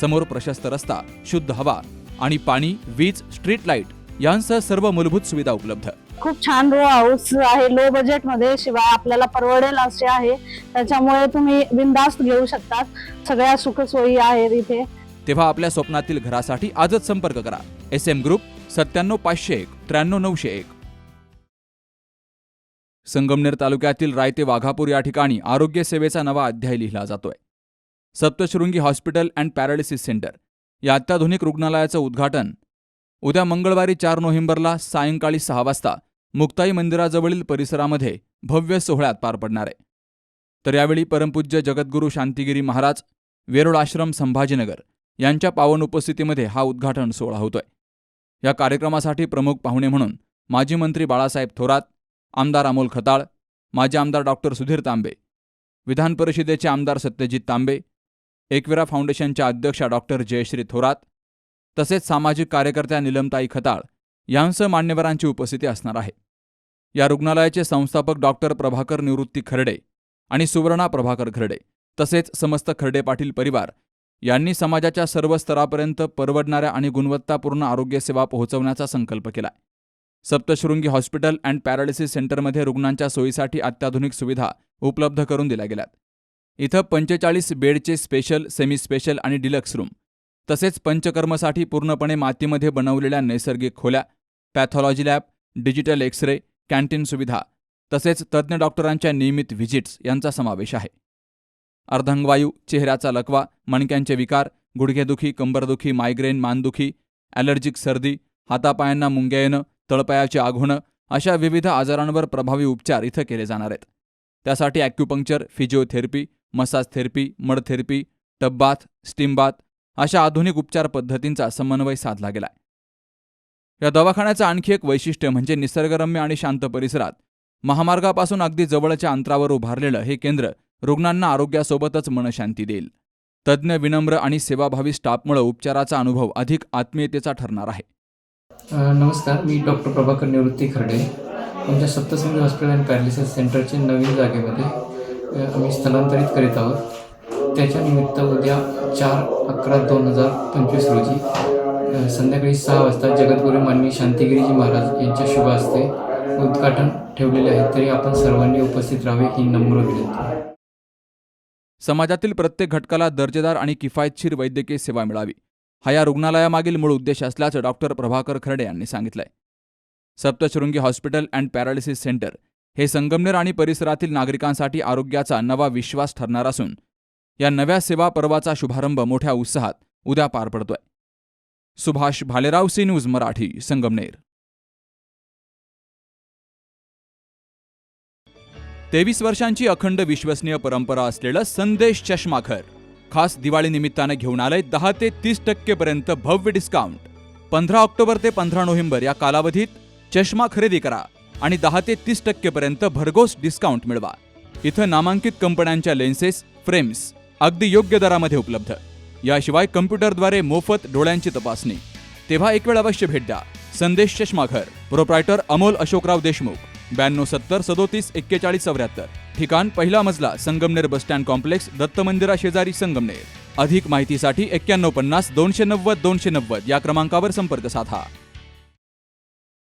समोर प्रशस्त रस्ता शुद्ध हवा आणि पाणी वीज स्ट्रीट लाइट यांसह सर्व मूलभूत सुविधा उपलब्ध. खूप छान रो हाऊस आहे. लो बजेटमध्ये शिवाय आपल्याला परवडेल असे आहे. त्याच्यामुळे तुम्ही बिंदास्त घेऊ शकतात. सगळ्या सुखसोयी आहेत इथे. तेव्हा आपल्या स्वप्नातील घरासाठी आजच संपर्क करा. एस एम ग्रुप सत्त्याण्णव पाचशे एक त्र्याण्णव नऊशे एक. संगमनेर तालुक्यातील रायते वाघापूर या ठिकाणी आरोग्य सेवेचा नवा अध्याय लिहिला जातोय. Saptashrungi hospital and paralysis centre. या अत्याधुनिक रुग्णालयाचं उद्घाटन. उद्या मंगळवारी चार नोव्हेंबरला सायंकाळी सहा वाजता मुक्ताई मंदिराजवळील परिसरामध्ये भव्य सोहळ्यात पार पडणार आहे. तर यावेळी परमपूज्य जगद्गुरू शांतिगिरी महाराज वेरुळ आश्रम संभाजीनगर यांच्या पावन उपस्थितीमध्ये हा उद्घाटन सोहळा होतोय. या कार्यक्रमासाठी प्रमुख पाहुणे म्हणून माजी मंत्री बाळासाहेब थोरात आमदार अमोल खताळ माजी आमदार डॉक्टर सुधीर तांबे विधान परिषदेचे आमदार सत्यजित तांबे एकविरा फाउंडेशनच्या अध्यक्षा डॉक्टर जयश्री थोरात तसेच सामाजिक कार्यकर्त्या निलमताई खताळ यांसह मान्यवरांची उपस्थिती असणार आहे. या रुग्णालयाचे संस्थापक डॉक्टर प्रभाकर निवृत्ती खर्डे आणि सुवर्णा प्रभाकर खर्डे तसेच समस्त खर्डे पाटील परिवार यांनी समाजाच्या सर्व स्तरापर्यंत परवडणाऱ्या आणि गुणवत्तापूर्ण आरोग्यसेवा पोहोचवण्याचा संकल्प केला. सप्तशृंगी हॉस्पिटल अँड पॅरालिसिस सेंटरमध्ये रुग्णांच्या सोयीसाठी अत्याधुनिक सुविधा उपलब्ध करून दिल्या गेल्यात. इथं पंचेचाळीस बेडचे स्पेशल सेमी स्पेशल आणि डिलक्स रूम तसेच पंचकर्मसाठी पूर्णपणे मातीमध्ये बनवलेल्या नैसर्गिक खोल्या pathology lab digital X ray canteen सुविधा तसेच तज्ज्ञ डॉक्टरांच्या नियमित व्हिजिट्स यांचा समावेश आहे. अर्धांगवायू चेहऱ्याचा लकवा मणक्यांचे विकार गुडघेदुखी कंबरदुखी मायग्रेन मानदुखी ॲलर्जिक सर्दी हातापायांना मुंग्या येणं तळपायाची अशा विविध आजारांवर प्रभावी उपचार इथं केले जाणार आहेत. त्यासाठी acupuncture physiotherapy massage therapy mud therapy tub bath steam bath अशा आधुनिक उपचार पद्धतींचा समन्वय साधला गेलाय. या दवाखान्याचं आणखी एक वैशिष्ट्य म्हणजे निसर्गरम्य आणि शांत परिसरात महामार्गापासून अगदी जवळच्या अंतरावर उभारलेलं हे केंद्र रुग्णांना आरोग्यासोबतच मनशांती देईल. तज्ज्ञ विनम्र आणि सेवाभावी स्टाफमुळे उपचाराचा अनुभव अधिक आत्मीयतेचा ठरणार आहे. नमस्कार मी डॉक्टर प्रभाकर निवृत्ती खरडे. आमच्या सप्तसंगी हॉस्पिटल अँड पॅरालिसिस सेंटरचे नवीन जागेमध्ये आम्ही स्थलांतरित करीत आहोत. त्याच्या निमित्त उद्या चार अकरा दोन हजार पंचवीस रोजी संध्याकाळी सहा वाजता जगद्गुरू माननीय शांतिगिरीजी महाराज यांच्या शुभ हस्ते उद्घाटन ठेवलेले आहे. तरी आपण सर्वांनी उपस्थित राहावे ही नम्र विनंती. समाजातील प्रत्येक घटकाला दर्जेदार आणि किफायतशीर वैद्यकीय सेवा मिळावी. हा या रुग्णालयामागील मूळ उद्देश असल्याचं डॉक्टर प्रभाकर खर्डे यांनी सांगितलंय. Saptashrungi hospital and paralysis centre हे संगमनेर आणि परिसरातील नागरिकांसाठी आरोग्याचा नवा विश्वास ठरणार असून या नव्या सेवा पर्वाचा शुभारंभ मोठ्या उत्साहात उद्या पार पडतोय. Subhash Bhalerao C news Marathi Sangamner. तेवीस वर्षांची अखंड विश्वसनीय परंपरा असलेलं संदेश चष्माघर खास दिवाळी निमित्तानं घेऊन आलंय दहा ते तीस टक्केपर्यंत भव्य डिस्काउंट पंधरा ऑक्टोबर ते पंधरा नोव्हेंबर या कालावधीत चष्मा खरेदी करा. आणि दहा ते तीस टक्केपर्यंत भरघोस डिस्काउंट मिळवा. इथं नामांकित कंपन्यांच्या लेन्सेस फ्रेम्स अगदी योग्य दरामध्ये उपलब्ध. याशिवाय कम्प्युटरद्वारे मोफत डोळ्यांची तपासणी. तेव्हा एक वेळ अवश्य भेट द्या. संदेश चष्माघर प्रोप्रायटर अमोल अशोकराव देशमुख. ब्याण्णव सत्तर सदोतीस एक्केचाळीस चौऱ्याहत्तर. ठिकाण पहिला मजला Sangamner bus stand complex Datta मंदिरा शेजारी संगमनेर. अधिक माहितीसाठी एक्क्याण्णव पन्नास दोनशे नव्वद दोनशे नव्वद या क्रमांकावर संपर्क साधा.